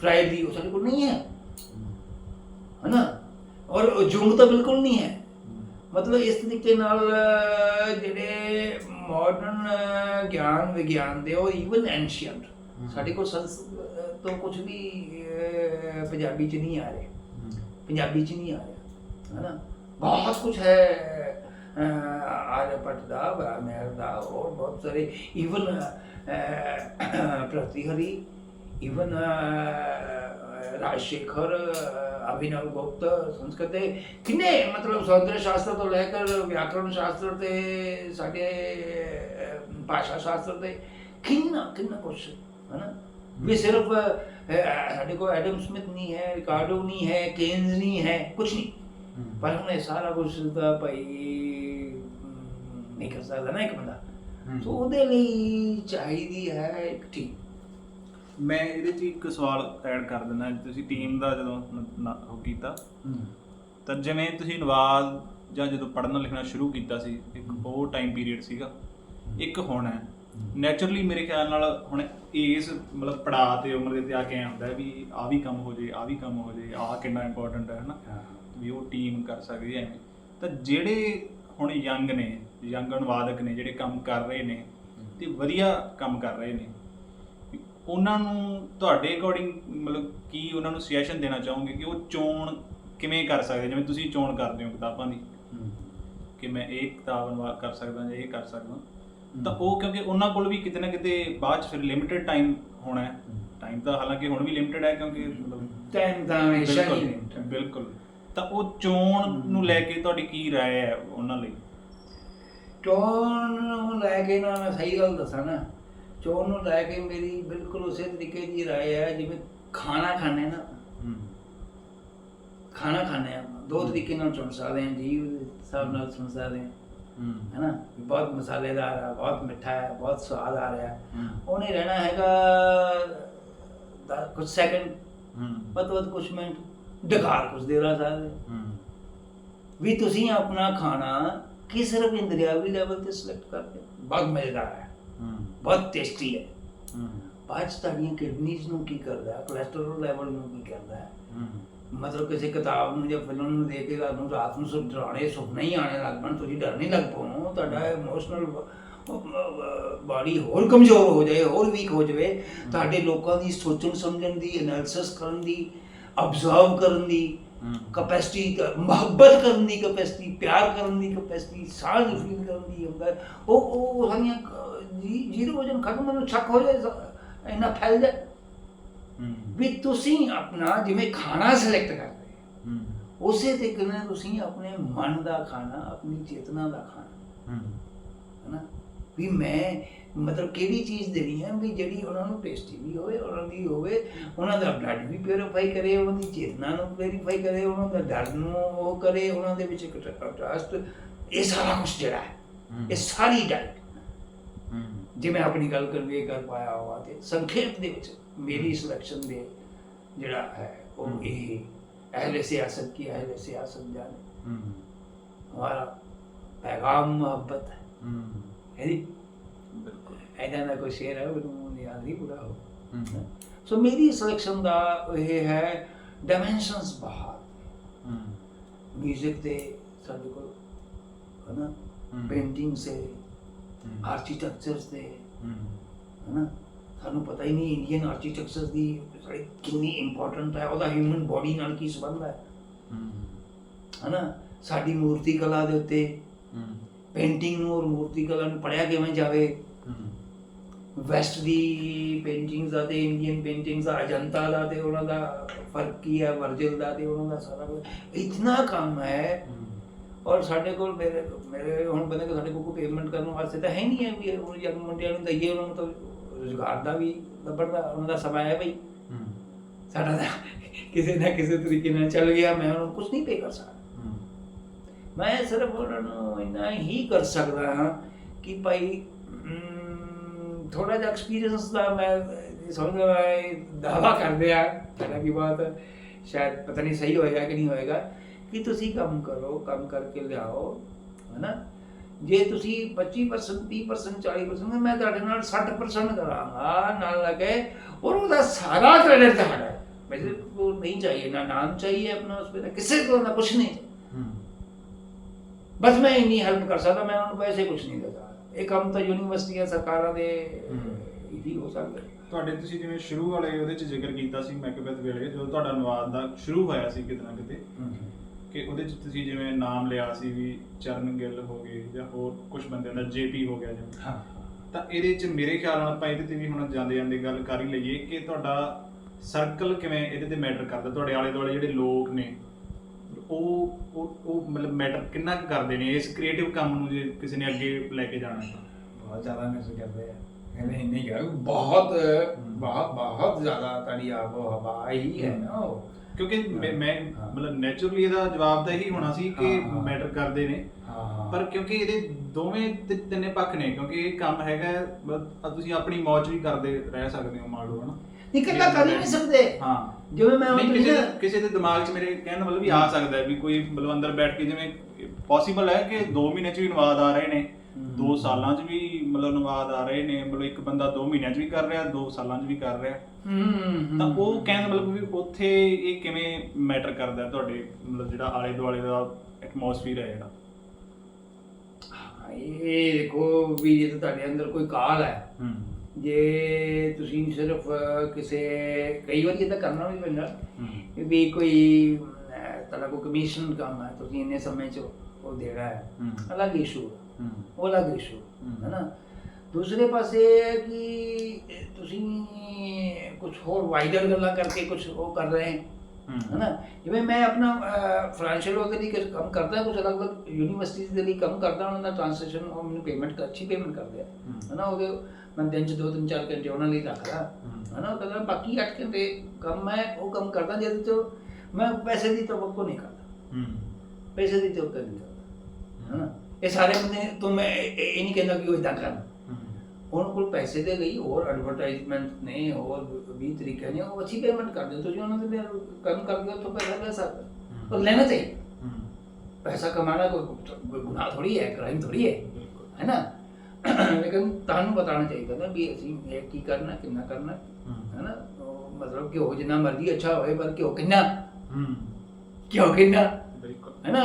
ਫਰਾਇਡ ਦੀ ਉਹ ਸਾਡੇ ਕੋਲ ਨਹੀਂ ਹੈ। ਹਨਾ? ਔਰ ਜੁੰਗ ਤਾਂ ਬਿਲਕੁਲ ਨਹੀਂ ਹੈ। ਮਤਲਬ ਇਸ ਤਰੀਕੇ ਨਾਲ ਜਿਹੜੇ ਮਾਡਰਨ ਗਿਆਨ ਵਿਗਿਆਨ ਦੇ ਉਹ ਇਵਨ ਐਂਸ਼ੀਅੰਟ ਸਾਡੇ ਕੋਲ ਸੰਸਕ੍ਰਿਤ ਤੋਂ ਕੁਝ ਵੀ ਪੰਜਾਬੀ ਚ ਨਹੀਂ ਆ ਰਹੇ। ਪੰਜਾਬੀ ਚ ਨਹੀਂ ਆ ਰਿਹਾ ਹਨਾ ਬਹੁਤ ਕੁਝ ਹੈ ਅਹ, ਆਰਿਆਭੱਟ ਦਾ ਬ੍ਰਾਹਮਣ ਦਾ ਔਰ ਬਹੁਤ ਸਾਰੇ even Pratihari even Rajashekhar Abhinavagupta Sanskrit ਦੇ ਕਿੰਨੇ ਮਤਲਬ ਸੌਂਦਰਯ ਸ਼ਾਸਤਰ ਤੋਂ ਲੈ ਕੇ ਵਿਆਕਰਣ ਸ਼ਾਸਤਰ ਤੇ ਸਾਡੇ ਅਹ, ਭਾਸ਼ਾ ਸ਼ਾਸਤਰ ਤੇ ਕਿੰਨਾ ਕਿੰਨਾ ਕੁਛ ਹਨਾ ਵੀ ਸਿਰਫ ਸਾਡੇ ਕੋਲ ਐਡਮ ਸਮਿਥ ਨਹੀਂ ਹੈ ਰਿਕਾਰਡੋ ਨਹੀਂ ਹੈ ਕੇਨਜ਼ ਨਹੀਂ ਹੈ ਕੁਝ ਨਹੀਂ। ਪਰ ਇਹ ਸਾਰਾ ਕੁਝ ਤਾਂ ਭਾਈ ਨਹੀਂ ਕਰ ਸਕਦਾ ਨਾ ਇੱਕ ਬੰਦਾ। ਸੋ ਉਹਦੇ ਲਈ ਚਾਹੀਦੀ ਹੈ ਇੱਕ ਟੀਮ ਮੈਂ ਇਹਦੇ 'ਚ ਇੱਕ ਸਵਾਲ ਐਡ ਕਰ ਦਿੰਦਾ ਤੁਸੀਂ ਟੀਮ ਦਾ ਜਦੋਂ ਉਹ ਕੀਤਾ ਤਾਂ ਜਿਵੇਂ ਤੁਸੀਂ ਅਨੁਵਾਦ ਜਾਂ ਜਦੋਂ ਪੜ੍ਹਨਾ ਲਿਖਣਾ ਸ਼ੁਰੂ ਕੀਤਾ ਸੀ ਇੱਕ ਉਹ ਟਾਈਮ ਪੀਰੀਅਡ ਸੀਗਾ ਇੱਕ ਹੁਣ ਹੈ। ਨੇਚਰਲੀ ਮੇਰੇ ਖਿਆਲ ਨਾਲ ਹੁਣ ਇਸ ਮਤਲਬ ਪੜਾਅ ਤੇ ਉਮਰ ਦੇ ਤੇ ਆ ਕੇ ਐਂ ਹੁੰਦਾ ਵੀ ਆ ਵੀ ਕੰਮ ਹੋ ਜੇ ਆ ਵੀ ਕੰਮ ਹੋ ਜੇ ਆ ਕਿੰਨਾ ਇੰਪੋਰਟੈਂਟ ਹੈ ਹਨਾ? ਵੀ ਉਹ ਟੀਮ ਕਰ ਸਕਦੀ ਐਵੇਂ। ਤਾਂ ਜਿਹੜੇ ਹੁਣ ਯੰਗ ਨੇ ਯੰਗ ਅਨੁਵਾਦਕ ਨੇ ਜਿਹੜੇ ਕੰਮ ਕਰ ਰਹੇ ਨੇ ਤੇ ਵਧੀਆ ਕੰਮ ਕਰ ਰਹੇ ਨੇ ਉਹਨਾਂ ਨੂੰ ਤੁਹਾਡੇ ਅਕੋਰਡਿੰਗ ਮਤਲਬ ਕੀ ਉਹਨਾਂ ਨੂੰ ਸੁਜੈਸ਼ਨ ਦੇਣਾ ਚਾਹੋਗੇ ਕਿ ਉਹ ਚੋਣ ਕਿਵੇਂ ਕਰ ਸਕਦੇ? ਜਿਵੇਂ ਤੁਸੀਂ ਚੋਣ ਕਰਦੇ ਹੋ ਕਿਤਾਬਾਂ ਦੀ ਕਿ ਮੈਂ ਇਹ ਕਿਤਾਬ ਅਨੁਵਾਦ ਕਰ ਸਕਦਾ ਜਾਂ ਇਹ ਕਰ ਸਕਦਾ। ਤਾਂ ਉਹ ਕਿਉਂਕਿ ਉਹਨਾਂ ਕੋਲ ਵੀ ਕਿਤੇ ਨਾ ਕਿਤੇ ਬਾਅਦ ਚ ਫਿਰ ਲਿਮਿਟਿਡ ਟਾਈਮ ਹੋਣਾ ਹੈ ਟਾਈਮ ਤਾਂ ਹਾਲਾਂਕਿ ਹੁਣ ਵੀ ਲਿਮਟਿਡ ਹੈ ਕਿਉਂਕਿ ਮਤਲਬ ਟਾਈਮ ਤਾਂ ਹਮੇਸ਼ਾ ਹੀ ਬਿਲਕੁਲ limited। ਬਿਲਕੁਲ ਤਾਂ ਉਹ ਚੋਣ ਨੂੰ ਲੈ ਕੇ ਤੁਹਾਡੀ ਕੀ رائے ਹੈ ਉਹਨਾਂ ਲਈ ਚੋਣ ਨੂੰ ਲੈ ਕੇ ਨਾ ਮੈਂ ਸਹੀ ਗੱਲ ਦੱਸਾਂ ਨਾ ਚੋਣ ਨੂੰ ਲੈ ਕੇ ਮੇਰੀ ਬਿਲਕੁਲ ਉਸੇ ਤਰੀਕੇ ਦੀ ਰਾਏ ਹੈ ਜਿਵੇਂ ਖਾਣਾ ਖਾਣੇ ਨਾ ਹੂੰ ਖਾਣਾ ਖਾਣੇ ਆ ਦੋ ਤਰੀਕੇ ਨਾਲ ਚੁਣ ਸਕਦੇ ਹਾਂ ਜੀ ਉਹਦੇ ਹਿਸਾਬ ਨਾਲ ਚੁਣ ਸਕਦੇ ਹਾਂ ਹੂੰ ਹੈ ਨਾ ਵੀ ਬਹੁਤ ਮਸਾਲੇਦਾਰ ਹੈ ਬਹੁਤ ਮਿੱਠਾ ਹੈ ਬਹੁਤ ਸਵਾਦ ਆ ਰਿਹਾ ਹੈ। ਹੂੰ ਉਹਨੇ ਰਹਿਣਾ ਹੈਗਾ ਦਾ ਕੁਝ ਸੈਕਿੰਡ ਹੂੰ ਵੱਧ ਤੋਂ ਵੱਧ ਕੁਝ ਮਿੰਟ ਡਕਾਰ ਕੁਝ ਦੇਰ ਸਕਦੇ ਹੂੰ ਵੀ ਤੁਸੀਂ ਆਪਣਾ ਖਾਣਾ ਕਿਸ ਸਿਰਫ ਇੰਦਰੀਆਵੀ ਲੈਵਲ ਤੇ ਸਿਲੈਕਟ ਕਰਦੇ ਹੋ। ਬਹੁਤ ਮਜ਼ੇਦਾਰ ਹੈ ਹੂੰ ਬਹੁਤ ਟੇਸਟੀ ਹੈ ਹੂੰ ਬਾਅਦ 'ਚ ਤੁਹਾਡੀਆਂ ਕਿਡਨੀਜ਼ ਨੂੰ ਕੀ ਕਰਦਾ ਹੈ ਕੋਲੇਸਟ੍ਰੋਲ ਲੈਵਲ ਨੂੰ ਕੀ ਕਰਦਾ ਹੈ ਹੂੰ ਮਤਲਬ ਕਿਸੇ ਕਿਤਾਬ ਨੂੰ ਜਾਂ ਫਿਲਮ ਨੂੰ ਦੇਖ ਕੇ ਤੁਹਾਨੂੰ ਰਾਤ ਨੂੰ ਸੁ ਡਰਾਣੇ ਸੁਪਨੇ ਹੀ ਆਣੇ ਲੱਗ ਪਣ ਤੁਸੀਂ ਡਰ ਨਹੀਂ ਲੱਗ ਪਾਉ ਤੁਹਾਡਾ ਇਮੋਸ਼ਨਲ ਬਾਡੀ ਹੋਰ ਕਮਜ਼ੋਰ ਹੋ ਜਾਏ ਹੋਰ ਵੀਕ ਹੋ ਜਾਵੇ। ਤੁਹਾਡੇ ਲੋਕਾਂ ਦੀ ਸੋਚਣ ਸਮਝਣ ਦੀ ਐਨਾਲਿਸਿਸ ਕਰਨ ਦੀ ਅਬਜ਼ਰਵ ਕਰਨ ਦੀ ਹੂੰ। ਕਪੈਸਿਟੀ ਮੁਹੱਬਤ ਕਰਨ ਦੀ ਕਪੈਸਿਟੀ ਪਿਆਰ ਕਰਨ ਦੀ ਕਪੈਸਿਟੀ ਸਾਂਝ ਫੀਲ ਕਰਨ ਦੀ ਹੁੰਦਾ ਉਹ ਉਹ ਸਾਰੀਆਂ ਜੀਰੋ ਵਜਨ ਖਤਮ ਮੈਨੂੰ ਸ਼ੱਕ ਹੋ ਜਾਏ ਇੰਨਾ ਫੈਲ ਜਾਏ। ਹੂੰ ਵੀ ਤੁਸੀਂ ਆਪਣਾ ਜਿਵੇਂ ਖਾਣਾ ਸਿਲੈਕਟ ਕਰਦੇ ਹੂੰ। ਉਸੇ ਤਰੀਕੇ ਨਾਲ ਤੁਸੀਂ ਆਪਣੇ ਮਨ ਦਾ ਖਾਣਾ ਆਪਣੀ ਚੇਤਨਾ ਦਾ ਖਾਣਾ। ਹੂੰ। ਹਨਾ? ਵੀ ਮੈਂ ਮਤਲਬ ਕਿਹੜੀ ਚੀਜ਼ ਦੇਣੀ ਹੈ ਵੀ ਜਿਹੜੀ ਉਹਨਾਂ ਨੂੰ ਟੇਸਟੀ ਵੀ ਹੋਵੇ ਉਹਨਾਂ ਦੀ ਹੋਵੇ ਉਹਨਾਂ ਦਾ ਬਲੱਡ ਵੀ ਪਿਉਰੀਫਾਈ ਕਰੇ ਉਹਨਾਂ ਦੀ ਚੇਤਨਾ ਨੂੰ ਪਿਉਰੀਫਾਈ ਕਰੇ ਉਹਨਾਂ ਦਾ ਦਰਦ ਨੂੰ ਉਹ ਕਰੇ ਉਹਨਾਂ ਦੇ ਵਿੱਚ ਇੱਕ ਟਰਸਟ ਇਹ ਸਾਰਾ ਕੁਝ ਜਿਹੜਾ ਹੈ। ਇਹ ਸਾਰੀ ਡਾਈਟ ਹੂੰ ਜੇ ਮੈਂ ਆਪਣੀ ਗੱਲ ਕਰਨੀ ਕਰ ਪਾਇਆ ਹੋਆ ਤੇ ਸੰਖੇਪ ਦੇ ਵਿੱਚ ਮੇਰੀ ਸਿਲੈਕਸ਼ਨ ਦੇ ਜਿਹੜਾ ਹੈ ਉਹ ਇਹ ਅਹਲੇ ਸਿਆਸਤ ਕੀ ਅਹਲੇ ਸਿਆਸਤ ਜਾਣੇ। ਹਮਾਰਾ ਪੈਗਾਮ ਮੁਹੱਬਤ ਹੈ। ਹੈ। ਜੀ? ਬਿਲਕੁਲ। ਐਦਾਂ ਦਾ ਕੋਈ ਸ਼ੇਰ ਹੈ ਉਹਨੂੰ ਯਾਦ ਨਹੀਂ ਪੂਰਾ ਹੋ ਸੋ ਮੇਰੀ ਸਿਲੈਕਸ਼ਨ ਦਾ ਇਹ ਹੈ ਡਾਈਮੈਂਸ਼ਨਸ ਬਾਹਰ। ਮਿਊਜ਼ਿਕ ਤੇ ਸਾਡੇ ਕੋਲ ਹਨਾ? ਪੇਂਟਿੰਗ ਸੇ ਆਰਕੀਟੈਕਚਰਸ ਦੇ ਹੂੰ। ਹਨਾ? ਸਾਨੂੰ ਪਤਾ ਹੀ ਨਹੀਂ ਇੰਡੀਅਨ ਆਰਕੀਟੈਕਚਰਸ ਦੀ ਸਾਡੀ ਕਿੰਨੀ ਇੰਪੋਰਟੈਂਟ ਹੈ ਉਹਦਾ ਹਿਊਮਨ ਬੋਡੀ ਨਾਲ ਕੀ ਸੰਬੰਧ ਹੈ। ਹਨਾ? ਸਾਡੀ ਮੂਰਤੀ ਕਲਾ ਦੇ ਉੱਤੇ ਪੇਂਟਿੰਗ ਨੂੰ ਔਰ ਮੂਰਤੀ ਕਲਾ ਨੂੰ ਪੜਿਆ ਕਿਵੇਂ ਜਾਵੇ? ਵੈਸਟ ਦੀ ਪੇਂਟਿੰਗਸ ਦਾ ਤੇ ਇੰਡੀਅਨ ਪੇਂਟਿੰਗਸ ਦਾ ਅਜੰਤਾ ਦਾ ਤੇ ਉਹਨਾਂ ਦਾ ਫ਼ਰਕ ਕੀ ਹੈ ਵਰਜਲ ਦਾ ਤੇ ਉਹਨਾਂ ਦਾ ਸਾਰਾ ਕੁਝ ਇਤਨਾ ਕੰਮ ਹੈ। ਔਰ ਸਾਡੇ ਕੋਲ ਮੇਰੇ ਮੇਰੇ ਹੁਣ ਬੰਦੇ ਕਿ ਸਾਡੇ ਕੋਲ ਕੋਈ ਪੇਮੈਂਟ ਕਰਨ ਵਾਸਤੇ ਤਾਂ ਹੈ ਨਹੀਂ ਹੈ ਵੀ ਉਹ ਯੰਗ ਮੁੰਡਿਆਂ ਨੂੰ ਦਈਏ ਉਹਨਾਂ ਨੂੰ ਤਾਂ ਰੁਜ਼ਗਾਰ ਦਾ ਵੀ ਲੱਭਣ ਦਾ ਉਹਨਾਂ ਦਾ ਸਮਾਂ ਹੈ ਭਈ ਹੂੰ। ਸਾਡਾ ਤਾਂ ਕਿਸੇ ਨਾ ਕਿਸੇ ਤਰੀਕੇ ਨਾਲ ਚੱਲ ਗਿਆ ਮੈਂ ਉਹਨਾਂ ਕੁਝ ਨਹੀਂ ਪੇ ਕਰ ਸਕਦਾ। ਮੈਂ ਸਿਰਫ ਉਹਨਾਂ ਨੂੰ ਇੰਨਾ ਹੀ ਕਰ ਸਕਦਾ ਹਾਂ ਕਿ ਭਾਈ ਥੋੜਾ ਜਿਹਾ ਐਕਸਪੀਰੀਅੰਸ ਦਾ ਮੈਂ ਸਮਝਦਾ ਮੈਂ ਦਾਵਾ ਕਰਦੇ ਆ ਹਾਲਾਂਕਿ ਬਾਤ ਸ਼ਾਇਦ ਪਤਾ ਨਹੀਂ ਸਹੀ ਹੋਏਗਾ ਕਿ ਨਹੀਂ ਹੋਏਗਾ। ਕਿ ਤੁਸੀਂ ਕੰਮ ਕਰੋ ਕੰਮ ਕਰਕੇ ਲਿਆਓ ਹੈਨਾ ਜੇ ਤੁਸੀਂ 25% 30% 40% ਮੈਂ ਤੁਹਾਡੇ ਨਾਲ 60% ਕਰਾਂਗਾ ਨਾਲ ਲਗੇ और ਉਹਦਾ ਸਾਰਾ ਕ੍ਰੈਡਿਟ ਤੁਹਾਡਾ ਹੈ मुझे वो नहीं चाहिए ना नाम चाहिए अपना उस पर किसी को ना कुछ नहीं ਹੂੰ ਬਸ ਮੈਂ ਇੰਨੀ ਹੈਲਪ ਕਰ ਸਕਦਾ ਮੈਂ ਉਹਨਾਂ ਨੂੰ ਪੈਸੇ ਕੁਝ ਨਹੀਂ ਦੇ ਸਕਦਾ ਇਹ ਕੰਮ ਤਾਂ ਯੂਨੀਵਰਸਿਟੀਆਂ ਸਰਕਾਰਾਂ ਦੇ ਹਮ। ਹੀ ਹੋ ਸਕਦਾ ਤੁਹਾਡੇ ਤੁਸੀਂ ਜਿਵੇਂ ਸ਼ੁਰੂ ਵਾਲੇ ਉਹਦੇ ਚ ਜ਼ਿਕਰ ਕੀਤਾ ਸੀ ਮੈਕਬੈਥ ਵੇਲੇ ਜਦੋਂ ਤੁਹਾਡਾ ਅਨੁਵਾਦ ਦਾ ਸ਼ੁਰੂ ਹੋਇਆ ਸੀ ਕਿਤੇ ਨਾ ਕਿਤੇ ਕਿ ਉਹਦੇ ਚ ਤੁਸੀਂ ਜਿਵੇਂ ਨਾਮ ਲਿਆ ਸੀ ਵੀ ਚਰਨ ਗਿੱਲ ਹੋ ਗਏ ਜਾਂ ਹੋਰ ਕੁਝ ਬੰਦਿਆਂ ਦਾ ਜੇਪੀ ਹੋ ਗਿਆ ਜਿਵੇਂ। ਹਾਂ। ਤਾਂ ਇਹਦੇ ਚ ਮੇਰੇ ਖਿਆਲ ਨਾਲ ਆਪਾਂ ਇਹਦੇ ਤੇ ਵੀ ਹੁਣ ਜਾਂਦੇ ਜਾਂਦੇ ਗੱਲ ਕਰ ਹੀ ਲਈਏ ਕਿ ਤੁਹਾਡਾ ਸਰਕਲ ਕਿਵੇਂ ਇਹਦੇ ਤੇ ਮੈਟਰ ਕਰਦਾ? ਤੁਹਾਡੇ ਆਲੇ ਦੁਆਲੇ ਜਿਹੜੇ ਲੋਕ ਨੇ ਉਹ ਉਹ ਉਹ ਮਤਲਬ ਮੈਟਰ ਕਿੰਨਾ ਕੁ ਕਰਦੇ ਨੇ? ਇਸ ਕ੍ਰੀਏਟਿਵ ਕੰਮ ਨੂੰ ਜੇ ਕਿਸੇ ਨੇ ਅੱਗੇ ਲੈ ਕੇ ਜਾਣਾ ਹੈ ਬਹੁਤ ਜ਼ਿਆਦਾ ਮੈਸੇਜ ਕਰਦੇ ਆ। ਕਹਿੰਦੇ ਇੰਨੇ ਹੀ ਕਰ ਬਹੁਤ ਬਹੁਤ ਬਹੁਤ ਜ਼ਿਆਦਾ ਤੁਹਾਡੀ ਆਬੋ ਹਵਾ ਹੀ ਹੈ ਨਾ ਉਹ। ਕਿਉਂਕਿ ਮੈਂ। ਮਤਲਬ ਨੇਚਰਲੀ ਇਹਦਾ ਜਵਾਬ ਤਾਂ ਇਹੀ ਹੋਣਾ ਸੀ ਕਿ। ਮੈਟਰ ਕਰਦੇ ਨੇ। ਪਰ ਕਿਉਂਕਿ ਇਹਦੇ ਦੋਵੇਂ ਤਿੰਨੇ ਪੱਖ ਨੇ ਕਿਉਂਕਿ ਇਹ ਕੰਮ ਹੈਗਾ ਤੁਸੀਂ ਆਪਣੀ ਮੌਜ ਵੀ ਕਰਦੇ ਰਹਿ ਸਕਦੇ ਹੋ ਮੰਨ ਲਓ ਹਨਾ ਨਿਕਲਣਾ ਕਰ ਹੀ ਨਹੀਂ ਸਕਦੇ। ਹਾਂ। ਜਿਵੇਂ ਮੈਂ ਹੁਣ ਕਿਸੇ ਕਿਸੇ ਦੇ ਦਿਮਾਗ 'ਚ ਮੇਰੇ ਕਹਿਣ ਦਾ ਮਤਲਬ ਵੀ ਆ ਸਕਦਾ ਹੈ ਵੀ ਕੋਈ ਮਤਲਬ ਅੰਦਰ ਬੈਠ ਕੇ ਜਿਵੇਂ ਪੋਸੀਬਲ ਹੈ ਕਿ 2 ਮਹੀਨੇ 'ਚ ਵੀ ਅਨੁਵਾਦ ਆ ਰਹੇ ਨੇ। 2 ਸਾਲਾਂ 'ਚ ਵੀ ਮਤਲਬ ਅਨੁਵਾਦ ਆ ਰਹੇ ਨੇ ਮਤਲਬ ਇੱਕ ਬੰਦਾ 2 ਮਹੀਨਿਆਂ 'ਚ ਵੀ ਕਰ ਰਿਹਾ 2 ਸਾਲਾਂ 'ਚ ਵੀ ਕਰ ਰਿਹਾ। ਹੂੰ ਤਾਂ ਉਹ ਕਹਿਣ ਦਾ ਮਤਲਬ ਵੀ ਉੱਥੇ ਇਹ ਕਿਵੇਂ ਮੈਟਰ ਕਰਦਾ ਤੁਹਾਡੇ ਮਤਲਬ ਜਿਹੜਾ ਆਲੇ ਦੁਆਲੇ ਦਾ ਐਟਮੋਸਫੀਅਰ ਹੈ ਜਿਹੜਾ? ਇਹ ਦੇਖੋ ਵੀ ਜੇ ਤੁਹਾਡੇ ਅੰਦਰ ਕੋਈ ਕਾਲ ਹੈ ਹੂੰ। ਜੇ ਤੁਸੀਂ ਸਿਰਫ ਕਿਸੇ ਕਈ ਵਾਰੀ ਇਹ ਤਾਂ ਕਰਨਾ ਵੀ ਪੈਂਦਾ ਹੂੰ। ਵੀ ਕੋਈ ਤੁਹਾਡਾ ਕੋਈ ਕਮਿਸ਼ਨ ਕੰਮ ਹੈ ਤੁਸੀਂ ਇੰਨੇ ਸਮੇਂ ਚ ਉਹ ਦੇਣਾ ਹੂੰ। ਅਲੱਗ ਇਸ਼ੂ ਹੂੰ। ਅਲੱਗ ਹਮ। ਹੈ। ਨਾ ਦੂਸਰੇ ਪਾਸੇ ਇਹ ਹੈ ਕਿ ਤੁਸੀਂ ਕੁਝ ਹੋਰ ਵਾਈਡਰ ਗੱਲਾਂ ਕਰਕੇ ਕੁਝ ਉਹ ਕਰ ਰਹੇ ਹੈ ਹੂੰ। ਨਾ ਜਿਵੇਂ ਮੈਂ ਆਪਣਾ ਫਾਈਨੈਂਸ਼ੀਅਲ ਲਈ ਕੁਝ ਕੰਮ ਕਰਦਾ ਕੁਝ ਅਲੱਗ-ਅਲੱਗ ਯੂਨੀਵਰਸਿਟੀਜ਼ ਦੇ ਲਈ ਕੰਮ ਕਰਦਾ ਉਹਨਾਂ ਦਾ ਟ੍ਰਾਂਸਲੇਸ਼ਨ ਉਹ ਮੈਨੂੰ ਪੇਮੈਂਟ ਅੱਛੀ ਪੇਮੈਂਟ ਕਰਦੇ ਆ। ਹਨਾ? ਉਹਦੇ ਮੈਂ ਦਿਨ ਚ ਦੋ ਤਿੰਨ ਚਾਰ ਘੰਟੇ ਉਹਨਾਂ ਲਈ ਰੱਖਦਾ। ਹਨਾ? ਉਹ ਕਹਿੰਦਾ ਬਾਕੀ 8 ਘੰਟੇ ਕੰਮ ਹੈ ਉਹ ਕੰਮ ਕਰਦਾ ਜਿਹਦੇ ਤੋਂ ਮੈਂ ਪੈਸੇ ਦੀ ਤਵੱਕੋ ਨਹੀਂ ਕਰਦਾ ਹੂੰ। ਪੈਸੇ ਦੀ ਤਵੱਕੋ ਨਹੀਂ ਕਰਦਾ ਹਨਾ? ਇਹ ਸਾਰੇ ਬੰਦੇ ਤੂੰ ਮੈਂ ਇਹ ਨਹੀਂ ਕਹਿੰਦਾ ਕਿ ਉਹ ਇਦਾਂ ਕਰਨ। ਉਹਨਾਂ ਕੋਲ ਪੈਸੇ ਦੇ ਲਈ ਹੋਰ ਐਡਵਰਟਾਈਜ਼ਮੈਂਟ ਨੇ ਹੋਰ ਵੀ ਤਰੀਕੇ ਨੇ ਉਹ ਅੱਛੀ ਪੇਮੈਂਟ ਕਰ ਦੇ ਤੋ ਜੀ ਉਹਨਾਂ ਦੇ ਕੰਮ ਕਰ ਦਿਓ ਤਾਂ ਪੈਸਾ ਲੈ ਸਕਦਾ ਪਰ ਲੈਣਾ ਚਾਹੀਏ ਪੈਸਾ ਕਮਾਣਾ ਕੋਈ ਗੁਨਾਹ ਥੋੜੀ ਹੈ ਕ੍ਰਾਈਮ ਥੋੜੀ ਹੈ ਹੈ ਨਾ? ਲੇਕਿਨ ਤੁਹਾਨੂੰ ਬਤਾਣਾ ਚਾਹੀਦਾ ਨਾ ਵੀ ਅਸੀਂ ਇਹ ਕੀ ਕਰਨਾ ਕਿੰਨਾ ਕਰਨਾ ਹੈ ਨਾ? ਮਤਲਬ ਕਿ ਹੋ ਜਿੰਨਾ ਮਰਜ਼ੀ ਅੱਛਾ ਹੋਵੇ ਪਰ ਕਿਉਂ ਕਿੰਨਾ? ਹੂੰ ਕਿਉਂ ਕਿੰਨਾ? ਬਿਲਕੁਲ ਹੈ ਨਾ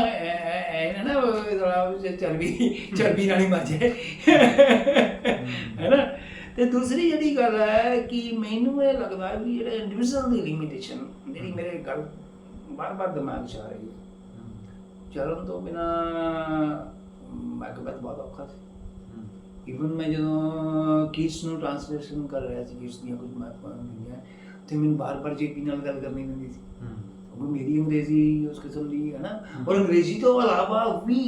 ਐ ਨਾ ਨਾ ਥੋੜਾ ਚਰਬੀ ਚਰਬੀ ਨਾਲ ਹੀ ਮਾਜੇ ਹੈ। ਨਾ? ਤੇ ਦੂਸਰੀ ਜਿਹੜੀ ਗੱਲ ਹੈ ਕਿ ਮੈਨੂੰ ਇਹ ਲੱਗਦਾ ਵੀ ਜਿਹੜੇ ਇੰਡੀਵਿਜੂਅਲ ਦੀ ਲਿਮਿਟੇਸ਼ਨ ਜਿਹੜੀ ਮੇਰੇ ਗੱਲ ਬਾਰ-ਬਾਰ ਦਿਮਾਗ 'ਚ ਆ ਰਹੀ ਹੈ। ਚਰਨ ਤੋਂ ਬਿਨਾ ਮੈਕਬੈਥ ਬਹੁਤ ਔਖਾ ਸੀ। ਇਵਨ ਮੈਂ ਜਦੋਂ ਕੀਸ ਨੂੰ ਟ੍ਰਾਂਸਲੇਸ਼ਨ ਕਰ ਰਿਹਾ ਸੀ ਕੀਸ ਦੀਆਂ ਕੁਝ ਮੈਂ ਪੜ੍ਹੀਆਂ ਤੇ ਮੈਨੂੰ ਬਾਰ-ਬਾਰ ਜੇਪੀ ਨਾਲ ਗੱਲ ਕਰਨੀ ਪੈਂਦੀ ਸੀ। ਉਹ ਮੇਰੀ ਅੰਗਰੇਜ਼ੀ ਉਸ ਕਿਸਮ ਦੀ ਹੈ ਨਾ ਔਰ ਅੰਗਰੇਜ਼ੀ ਤੋਂ ਇਲਾਵਾ ਵੀ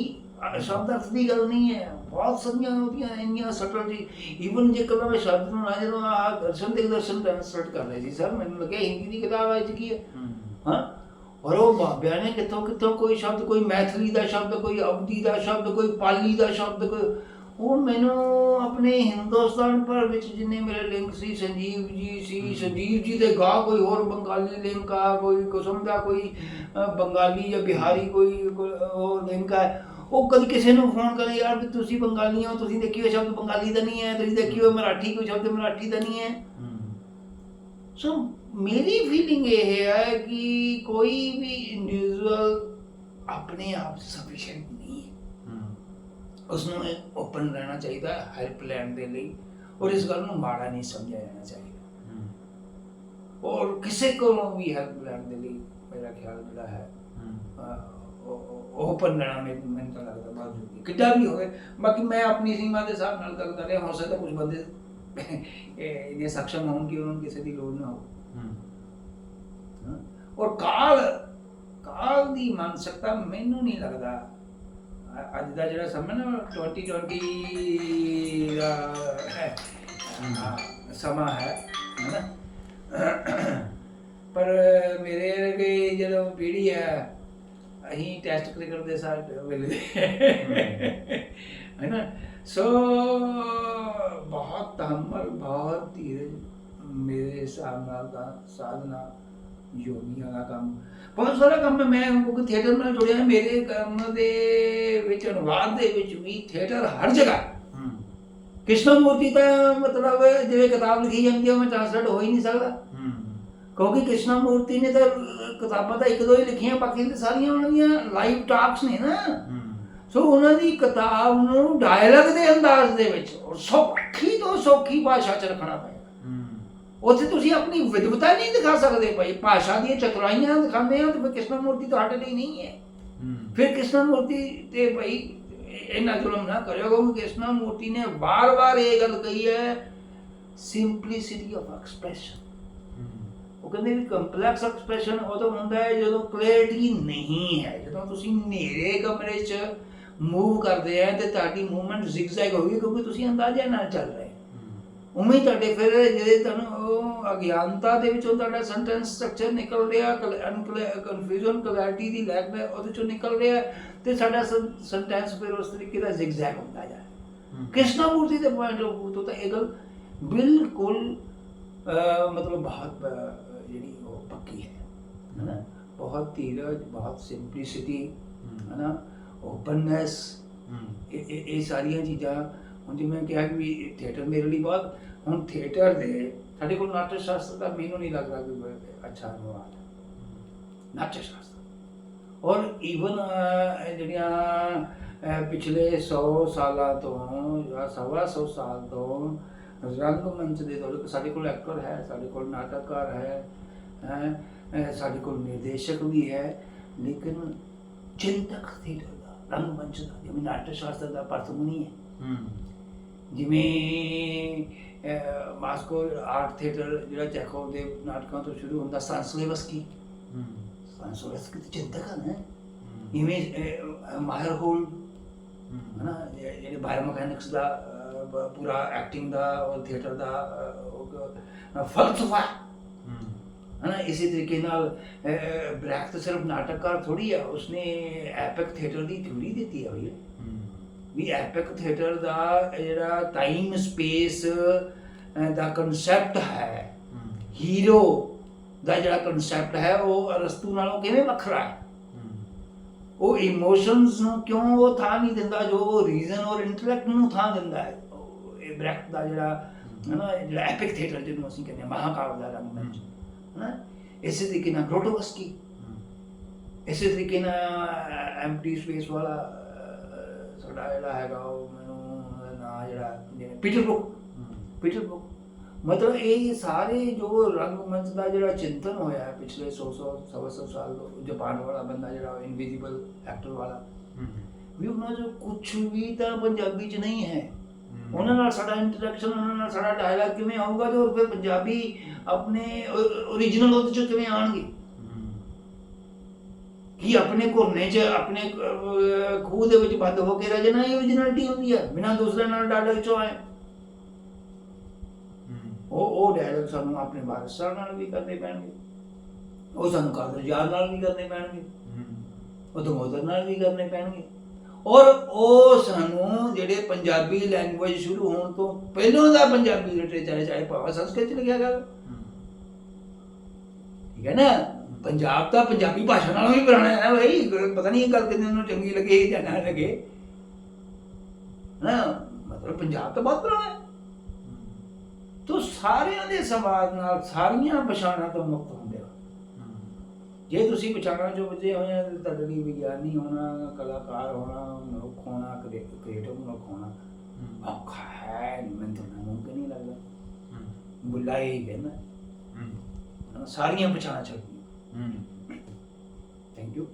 ਸ਼ਬਦ ਅਰਥ ਦੀ ਗੱਲ ਨਹੀਂ ਹੈ। ਬਹੁਤ ਸਾਰੀਆਂ ਉਹਦੀਆਂ ਇੰਨੀਆਂ ਸਟਲ ਜੀ ਇਵਨ ਜੇ ਕਦੋਂ ਮੈਂ ਸ਼ਬਦ ਨੂੰ ਨਾ ਜਦੋਂ ਆ ਦਰਸ਼ਨ ਦੇ ਦਰਸ਼ਨ ਟ੍ਰਾਂਸਲੇਟ ਕਰ ਰਹੇ ਸੀ ਸਰ ਮੈਨੂੰ ਲੱਗਿਆ ਹਿੰਦੀ ਦੀ ਕਿਤਾਬ ਹੈ ਚ ਕੀ ਹੈ? ਹਾਂ? ਔਰ ਉਹ ਬਾਬਿਆਂ ਨੇ ਕਿੱਥੋਂ ਕਿੱਥੋਂ ਕੋਈ ਸ਼ਬਦ ਕੋਈ ਮੈਥਲੀ ਦਾ ਸ਼ਬਦ ਕੋਈ ਅਵਧੀ ਦਾ ਸ਼ਬਦ ਕੋਈ ਪਾਲੀ ਦਾ ਸ਼ਬਦ ਕੋਈ ਉਹ ਮੈਨੂੰ ਆਪਣੇ ਹਿੰਦੁਸਤਾਨ ਭਰ ਵਿੱਚ ਜਿੰਨੇ ਮੇਰੇ ਲਿੰਕ ਸੀ ਸੰਜੀਵ ਜੀ ਸੀ ਸੰਜੀਵ ਜੀ ਦੇ ਗਾ ਕੋਈ ਹੋਰ ਬੰਗਾਲੀ ਲਿੰਕ ਆ ਕੋਈ ਕੁਸਮ ਦਾ ਕੋਈ ਬੰਗਾਲੀ ਜਾਂ ਬਿਹਾਰੀ ਕੋਈ ਉਹ ਲਿੰਕ ਹੈ ਉਹ ਕਦੀ ਕਿਸੇ ਨੂੰ ਫੋਨ ਕਰੇ ਯਾਰ ਵੀ ਤੁਸੀਂ ਬੰਗਾਲੀ ਹੋ ਤੁਸੀਂ ਦੇਖਿਓ ਇਹ ਸ਼ਬਦ ਬੰਗਾਲੀ ਦਾ ਨਹੀਂ ਹੈ ਤੁਸੀਂ ਦੇਖਿਓ ਮਰਾਠੀ ਕੋਈ ਸ਼ਬਦ ਮਰਾਠੀ ਦਾ ਨਹੀਂ ਹੈ। ਸੋ ਮੇਰੀ ਫੀਲਿੰਗ ਇਹ ਹੈ ਕਿ ਕੋਈ ਵੀ ਇੰਡੀਵਿਜੂਅਲ ਆਪਣੇ ਆਪ ਸਫੀਸ਼ੀਐਂਟ ਉਸ ਨੂੰ ਓਪਨ ਰਹਿਣਾ ਚਾਹੀਦਾ ਹੈਲਪ ਲੈਣ ਦੇ ਲਈ ਔਰ ਇਸ ਗੱਲ ਨੂੰ ਮਾੜਾ ਨਹੀਂ ਸਮਝਿਆ ਜਾਣਾ ਚਾਹੀਦਾ। ਔਰ ਕਿਸੇ ਕੋਲੋਂ ਵੀ ਹੈਲਪ ਲੈਣ ਦੇ ਲਈ ਮੇਰਾ ਖਿਆਲ ਜਿਹੜਾ ਹੈ ਓਪਨ ਰਹਿਣਾ ਮੈਨੂੰ ਤਾਂ ਲੱਗਦਾ ਬਹੁਤ ਜ਼ਰੂਰੀ ਕਿੱਡਾ ਵੀ ਹੋਵੇ, ਬਾਕੀ ਮੈਂ ਆਪਣੀ ਸੀਮਾ ਦੇ ਹਿਸਾਬ ਨਾਲ ਗੱਲ ਕਰ ਰਿਹਾ, ਹੋ ਸਕਦਾ ਕੁਝ ਬੰਦੇ ਇਹਨੇ ਸક્ષਮ ਹੋਣ ਕਿ ਉਹਨਾਂ ਨੂੰ ਕਿਸੇ ਦੀ ਲੋੜ ਨਾ ਹੋਵੇ। ਔਰ ਕਾਲ ਕਾਲ ਦੀ ਮਾਨਸਿਕਤਾ ਮੈਨੂੰ ਨਹੀਂ ਲੱਗਦਾ ਅੱਜ ਦਾ ਜਿਹੜਾ ਸਮਾਂ ਨਾ 2020 ਦਾ ਹੈ। ਸਮਾਂ ਹੈ ਹੈ ਨਾ ਪਰ ਮੇਰੇ ਵਰਗੇ ਜਦੋਂ ਪੀੜ੍ਹੀ ਹੈ ਅਸੀਂ ਟੈਸਟ ਕ੍ਰਿਕਟ ਦੇ ਸਾਥ ਵੇਲੇ ਹੈ। ਨਾ ਸੋ ਬਹੁਤ ਤਹਮਲ ਬਹੁਤ ਧੀਰਜ ਮੇਰੇ ਹਿਸਾਬ ਨਾਲ ਦਾ ਸਾਧਨਾ ਯੋਗੀਆਂ ਦਾ ਕੰਮ। ਬਹੁਤ ਸਾਰਾ ਕੰਮ। ਮੈਂ ਕਿਉਂਕਿ ਥੀਏਟਰ ਨਾਲ ਜੁੜਿਆ ਹਾਂ, ਮੇਰੇ ਕੰਮ ਦੇ ਵਿੱਚ ਅਨੁਵਾਦ ਦੇ ਵਿੱਚ ਵੀ ਥੀਏਟਰ ਹਰ ਜਗ੍ਹਾ। ਕ੍ਰਿਸ਼ਨ ਮੂਰਤੀ ਤਾਂ ਮਤਲਬ ਜਿਵੇਂ ਕਿਤਾਬ ਲਿਖੀ ਜਾਂਦੀ ਹੈ ਉਹ ਮੈਂ ਟ੍ਰਾਂਸਲੇਟ ਹੋ ਹੀ ਨਹੀਂ ਸਕਦਾ। ਕਿਉਂਕਿ ਕ੍ਰਿਸ਼ਨ ਮੂਰਤੀ ਨੇ ਤਾਂ ਕਿਤਾਬਾਂ ਤਾਂ ਇੱਕ ਦੋ ਹੀ ਲਿਖੀਆਂ ਬਾਕੀ ਤਾਂ ਸਾਰੀਆਂ ਉਹਨਾਂ ਦੀਆਂ ਲਾਈਵ ਟਾਕਸ ਨੇ ਨਾ। ਸੋ ਉਹਨਾਂ ਦੀ ਕਿਤਾਬ ਨੂੰ ਡਾਇਲੌਗ ਦੇ ਅੰਦਾਜ਼ ਦੇ ਵਿੱਚ ਔਰ ਸੌਖੀ ਤੋਂ ਸੌਖੀ ਭਾਸ਼ਾ ਚ ਰੱਖਣਾ ਪਏਗਾ। ਉੱਥੇ ਤੁਸੀਂ ਆਪਣੀ ਵਿਦਵਤਾ ਨਹੀਂ ਦਿਖਾ ਸਕਦੇ ਭਾਈ। ਭਾਸ਼ਾ ਦੀਆਂ ਚਤੁਰਾਈਆਂ ਦਿਖਾਉਂਦੇ ਆ ਤੇ ਫਿਰ ਕ੍ਰਿਸ਼ਨ ਮੂਰਤੀ ਤੁਹਾਡੇ ਲਈ ਨਹੀਂ ਹੈ। ਫਿਰ ਕ੍ਰਿਸ਼ਨ ਮੂਰਤੀ ਤੇ ਭਾਈ ਇਹਨਾਂ ਜ਼ੁਲਮ ਨਾ ਕਰਿਓ ਕਿਉਂਕਿ ਕ੍ਰਿਸ਼ਨ ਮੂਰਤੀ ਨੇ ਵਾਰ-ਵਾਰ ਇਹ ਗੱਲ ਕਹੀ ਹੈ ਸਿੰਪਲਿਸਿਟੀ ਆਫ ਐਕਸਪ੍ਰੈਸ਼ਨ ਉਹ ਕਹਿੰਦੇ ਵੀ ਕੰਪਲੈਕਸ ਐਕਸਪ੍ਰੈਸ਼ਨ ਉਦੋਂ ਹੁੰਦਾ ਹੈ ਜਦੋਂ ਕਲੈਰਿਟੀ ਨਹੀਂ ਹੈ। ਜਦੋਂ ਤੁਸੀਂ ਹਨੇਰੇ ਕਮਰੇ 'ਚ ਮੂਵ ਕਰਦੇ ਆ ਤੇ ਤੁਹਾਡੀ ਮੂਵਮੈਂਟ ਜ਼ਿਗਜ਼ੈਗ ਹੋਊਗੀ ਕਿਉਂਕਿ ਤੁਸੀਂ ਅੰਦਾਜ਼ੇ ਨਾਲ ਚੱਲ ਰਹੇ ਹੋ। ਉਵੇਂ ਹੀ ਤੁਹਾਡੇ ਫਿਰ ਜਿਹੜੇ ਤੁਹਾਨੂੰ ਉਹ ਅਗਿਆਨਤਾ ਦੇ ਵਿੱਚੋਂ ਤੁਹਾਡਾ ਸੈਂਟੈਂਸ ਸਟਰਕਚਰ ਨਿਕਲ ਰਿਹਾ ਕਨਫਿਊਜ਼ਨ ਕਲੈਰਿਟੀ ਦੀ ਲੈਕ ਦਾ ਉਹਦੇ ਚੋਂ ਨਿਕਲ ਰਿਹਾ ਤੇ ਸਾਡਾ ਸੈਂਟੈਂਸ ਫਿਰ ਉਸ ਤਰੀਕੇ ਦਾ ਜ਼ਿਗਜ਼ੈਗ ਹੁੰਦਾ ਜਾ ਕ੍ਰਿਸ਼ਨਾ ਮੂਰਤੀ ਦੇ ਪੁਆਇੰਟ ਆਫ ਤੋਂ ਤਾਂ ਇਹ ਗੱਲ ਬਿਲਕੁਲ ਮਤਲਬ ਬਹੁਤ ਜਿਹੜੀ ਉਹ ਪੱਕੀ ਹੈ ਹੈਨਾ? ਬਹੁਤ ਧੀਰਜ ਬਹੁਤ ਸਿੰਪਲਿਸਿਟੀ ਹੈਨਾ? ਓਪਨਨੈਸ ਇਹ ਸਾਰੀਆਂ ਚੀਜ਼ਾਂ ਹੁਣ ਜਿਵੇਂ ਕਿਹਾ ਕਿ ਵੀ ਥੀਏਟਰ ਮੇਰੇ ਲਈ ਬਹੁਤ, ਹੁਣ ਥੀਏਟਰ ਦੇ ਸਾਡੇ ਕੋਲ ਨਾਟਕ ਸ਼ਾਸਤਰ ਦਾ ਮੈਨੂੰ ਨਹੀਂ ਲੱਗਦਾ ਕਿ ਕੋਈ ਅੱਛਾ ਅਨੁਵਾਦ ਨਾਟਕ ਸ਼ਾਸਤਰ ਔਰ ਈਵਨ ਜਿਹੜੀਆਂ ਪਿਛਲੇ 100 ਸਾਲਾਂ ਤੋਂ ਜਾਂ ਸਵਾ 100 ਸਾਲ ਤੋਂ ਰੰਗ ਮੰਚ ਦੇ ਦੌਰ, ਸਾਡੇ ਕੋਲ ਐਕਟਰ ਹੈ, ਸਾਡੇ ਕੋਲ ਨਾਟਕਕਾਰ ਹੈ ਸਾਡੇ ਕੋਲ ਨਿਰਦੇਸ਼ਕ ਵੀ ਹੈ, ਲੇਕਿਨ ਚਿੰਤਕ ਥੀਏਟਰ ਦਾ, ਰੰਗ ਮੰਚ ਦਾ, ਜਿਵੇਂ ਨਾਟਕ ਸ਼ਾਸਤਰ ਦਾ ਪਰਥਮੁਨੀ ਹੈ। ਜਿਵੇਂ ਮਾਸਕੋ ਆਰਟ ਥੀਏਟਰ ਜਿਹੜਾ ਚੈਖੋਵ ਦੇ ਨਾਟਕਾਂ ਤੋਂ ਸ਼ੁਰੂ ਹੁੰਦਾ ਸਤਾਂਸਲੇਵਸਕੀ ਹੂੰ। ਸਤਾਂਸਲੇਵਸਕੀ ਤੇ ਚਿੰਤਕ ਹਨ ਇਵੇਂ ਮਾਹਿਰ ਹੋਲ ਹਨਾ ਜਿਹੜੇ ਬਾਇਓਮੈਕੈਨਿਕਸ ਦਾ ਅਹ, ਬ- ਪੂਰਾ ਐਕਟਿੰਗ ਦਾ ਔਰ ਥੀਏਟਰ ਦਾ ਫਲਸਫਾ। ਹਨਾ ਇਸੇ ਤਰੀਕੇ ਨਾਲ ਬ੍ਰੈਕ ਤਾਂ ਸਿਰਫ ਨਾਟਕਕਾਰ ਥੋੜੀ ਹੈ ਉਸਨੇ ਐਪਿਕ ਥੀਏਟਰ ਦੀ ਥਿਊਰੀ ਦਿੱਤੀ ਹੈ। ਭਈ ਵੀ ਐਪਿਕ ਥੀਏਟਰ ਦਾ ਜਿਹੜਾ ਟਾਈਮ ਸਪੇਸ ਦਾ ਕਨਸੈਪਟ ਹੈ। ਹੀਰੋ ਦਾ ਜਿਹੜਾ ਕਨਸੈਪਟ ਹੈ, ਉਹ ਅਰਸਤੂ ਨਾਲੋਂ ਕਿਵੇਂ ਵੱਖਰਾ ਹੈ? ਉਹ ਇਮੋਸ਼ਨਸ ਨੂੰ ਕਿਉਂ ਉਹ ਥਾਂ ਨਹੀਂ ਦਿੰਦਾ, ਜੋ ਰੀਜ਼ਨ ਔਰ ਇੰਟੈਲੈਕਟ ਨੂੰ ਥਾਂ ਦਿੰਦਾ ਹੈ? ਇਹ ਬ੍ਰੈਕ ਦਾ ਜਿਹੜਾ ਹੈ ਨਾ ਜਿਹੜਾ ਐਪਿਕ ਥੀਏਟਰ ਜਿਹਨੂੰ ਅਸੀਂ ਕਹਿੰਦੇ ਮਹਾਕਾਵ ਦਾ ਰੰਗਮੰਚ ਹੈ ਨਾ ਇਸੇ ਤਰੀਕੇ ਨਾਲ ਗ੍ਰੋਟੋਵਸਕੀ ਇਸੇ ਤਰੀਕੇ ਨਾਲ ਐਮਟੀ ਸਪੇਸ ਵਾਲਾ ਅਹ, ਸਾਡਾ ਜਿਹੜਾ ਹੈਗਾ ਉਹ ਮੈਨੂੰ ਨਾਂ ਜਿਹੜਾ ਜਿਵੇਂ ਪੀਟਰ ਬੁੱਕ ਪੀਟਰ ਬੁੱਕ ਮਤਲਬ ਇਹ ਸਾਰੇ ਜੋ ਰੰਗਮੰਚ ਦਾ ਜਿਹੜਾ ਚਿੰਤਨ ਹੋਇਆ ਹੈ ਪਿਛਲੇ 100 100 ਸਵਾ ਸੌ ਸਾਲ ਤੋਂ, ਜਾਪਾਨ ਵਾਲਾ ਬੰਦਾ ਜਿਹੜਾ ਇਨਵਿਜ਼ੀਬਲ ਐਕਟਰ ਵਾਲਾ। ਵੀ ਉਹਨਾਂ ਚ ਕੁਝ ਵੀ ਤਾਂ ਪੰਜਾਬੀ ਚ ਨਹੀਂ ਹੈ। ਉਹਨਾਂ ਨਾਲ ਸਾਡਾ ਇੰਟਰੈਕਸ਼ਨ ਉਹਨਾਂ ਨਾਲ ਸਾਡਾ ਡਾਇਲੌਗ ਕਿਵੇਂ ਆਊਗਾ ਤੇ ਫਿਰ ਪੰਜਾਬੀ ਆਪਣੇ origignal ਉਹਦੇ ਚ ਕਿਵੇਂ ਆਣਗੇ ਕੀ ਆਪਣੇ ਘੁਰਨੇ 'ਚ ਆਪਣੇ ਖੂਹ ਦੇ ਵਿੱਚ ਬੰਦ ਹੋ ਕੇ ਰਹਿ ਜਾਣਾ ਇਹ originality ਹੁੰਦੀ ਹੈ ਬਿਨਾਂ ਦੂਸਰੇ ਨਾਲ ਡਾਇਲੌਗ ਚੋਂ ਆਏ। ਉਹ ਉਹ ਡਾਇਲੌਗ ਸਾਨੂੰ ਆਪਣੇ ਵਾਰਸਾਂ ਨਾਲ ਵੀ ਕਰਨੇ ਪੈਣਗੇ। ਉਹ ਸਾਨੂੰ ਕਾਦਰ ਯਾਰ ਨਾਲ ਵੀ ਕਰਨੇ ਪੈਣਗੇ। ਉਹ ਦਮੋਦਰ ਨਾਲ ਵੀ ਕਰਨੇ ਪੈਣਗੇ। ਔਰ ਉਹ ਸਾਨੂੰ ਜਿਹੜੇ ਪੰਜਾਬੀ ਲੈਂਗੁਏਜ ਸ਼ੁਰੂ ਹੋਣ ਤੋਂ ਪਹਿਲਾਂ ਦਾ ਪੰਜਾਬੀ ਲਿਟਰੇਚਰ ਚਾਹੇ ਭਾਵੇਂ ਸੰਸਕ੍ਰਿਤ ਲਿਖਿਆ ਗਿਆ ਠੀਕ ਹੈ ਨਾ? ਪੰਜਾਬ ਤਾਂ ਪੰਜਾਬੀ ਭਾਸ਼ਾ ਨਾਲੋਂ ਵੀ ਪੁਰਾਣਾ ਹੈ ਨਾ ਭਾਈ ਪਤਾ ਨਹੀਂ ਇਹ ਗੱਲ ਕਿੰਨੇ ਨੂੰ ਚੰਗੀ ਲੱਗੇ ਜਾਂ ਨਾ ਲੱਗੇ। ਨਾ ਮਤਲਬ ਪੰਜਾਬ ਤਾਂ ਬਹੁਤ ਪੁਰਾਣਾ ਹੈ। ਤੋ ਸਾਰਿਆਂ ਦੇ ਸਮਾਜ ਨਾਲ ਸਾਰੀਆਂ ਪਛਾਣਾਂ ਤੋਂ ਮੁਕਤ ਹੁੰਦੇ ਹੋ ਜੇ ਤੁਸੀਂ ਪਛਾਣਾਂ ਚੋਂ ਬਚੇ ਹੋਏ ਆ ਤਾਂ ਤੁਹਾਡੇ ਲਈ ਵਿਗਿਆਨੀ ਹੋਣਾ ਕਲਾਕਾਰ ਹੋਣਾ ਮਨੁੱਖ ਹੋਣਾ ਕ੍ਰੀਏਟਿਵ ਮਨੁੱਖ ਹੋਣਾ ਔਖਾ ਹੈ। ਮੈਨੂੰ ਤਾਂ ਮੁਮਕਿਨ ਨਹੀਂ ਲੱਗਦਾ। ਬੁੱਲਾ ਹੀ ਕਹਿੰਦਾ। ਹਨਾ, ਸਾਰੀਆਂ ਪਛਾਣਾਂ ਚਾਹੀਦੀਆਂ Mm. Thank you.